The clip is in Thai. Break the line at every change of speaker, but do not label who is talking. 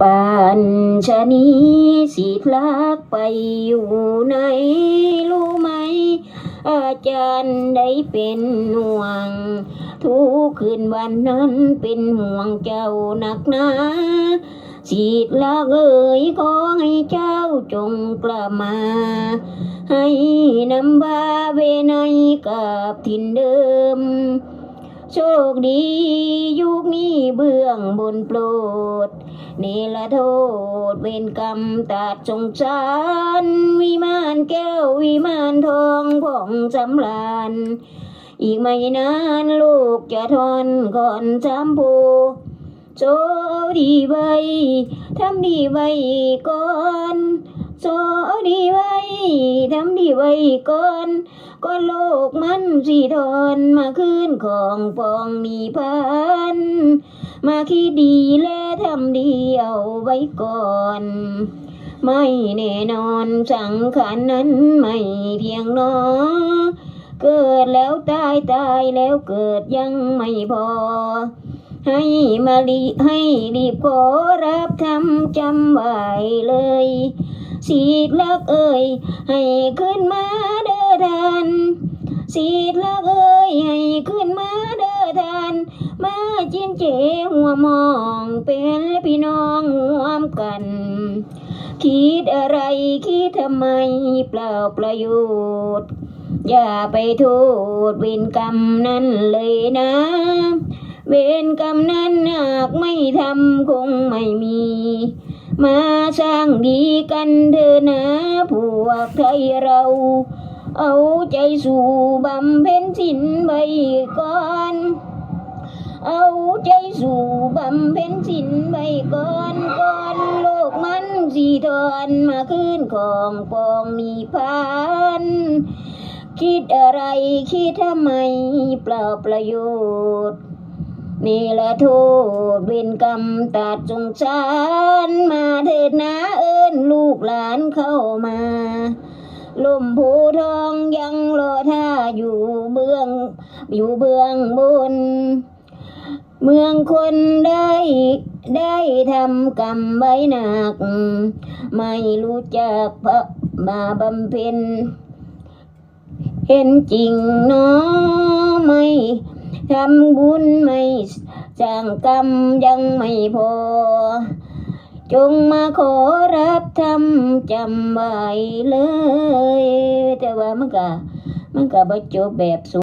ปานชะนีสิทลักไปอยู่ไหนรู้ไหม อาจารย์ได้เป็นห่วง ทุกคืนวันนั้นเป็นห่วงเจ้าหนักหนาสิทลักเอ่ยขอให้เจ้าจงกลับมา ให้นำบาเวไนกับทินเดิม โชคดียุค นี้เบื้องบนโปรดเนรโทษเวรกรรมตัดสงสารวิมานแก้ววิมานทองผ่องสำราญอีกไม่นานลูกจะทนก่อนจำพูโชดีไว้ทำดีไว้ก่อน โชดีไว้ทำดีไว้ก่อนก็โลกมันสีทอนมาคืนของปองมีพัน มาคิดดีและทำดีเอาไว้ก่อนไม่แน่นอนสังขารนั้นไม่เที่ยงนอ เกิดแล้วตายตายแล้วเกิดยังไม่พอ ให้มาลีให้รีบขอรับทำจำไว้เลย สีดลักเอ่ยให้ขึ้นมาเด้อทานสีดลักเอ่ยให้ขึ้นมาเด้อทานมาจิ้มเจหัวมองเป็นพี่น้องร่วมกัน คิดอะไรคิดทำไมเปล่าประโยชน์ อย่าไปโทษเวรกรรมนั้นเลยนะ เวรกรรมนั้นหากไม่ทำคงไม่มี มาสร้างดีกันเถอะนะพวกไทยเรา เอาใจสู่บำเพ็ญสินไว้ก่อน เอาใจสู่บำเพ็ญสินไว้ก่อนก่อนโลกมันสีทอนมาขึ้นของปองมีพันคิดอะไรคิดทำไมเปล่าประโยชน์นี่ละโทษเวรกรรมตัดสงสาร มโพทองยังรอท่าอยู่เบื้อง อยู่เบื้องบน เมืองคนได้ได้ทำกรรมไว้หนัก ไม่รู้จักพระมาบำเพ็ญเห็นจริงเนาะไม่ทำบุญไม่สร้างกรรมยังไม่พอ จงมาขอรับทำจำไว้เลย แต่ว่ามันก็มันก็บ่จบแบบสวย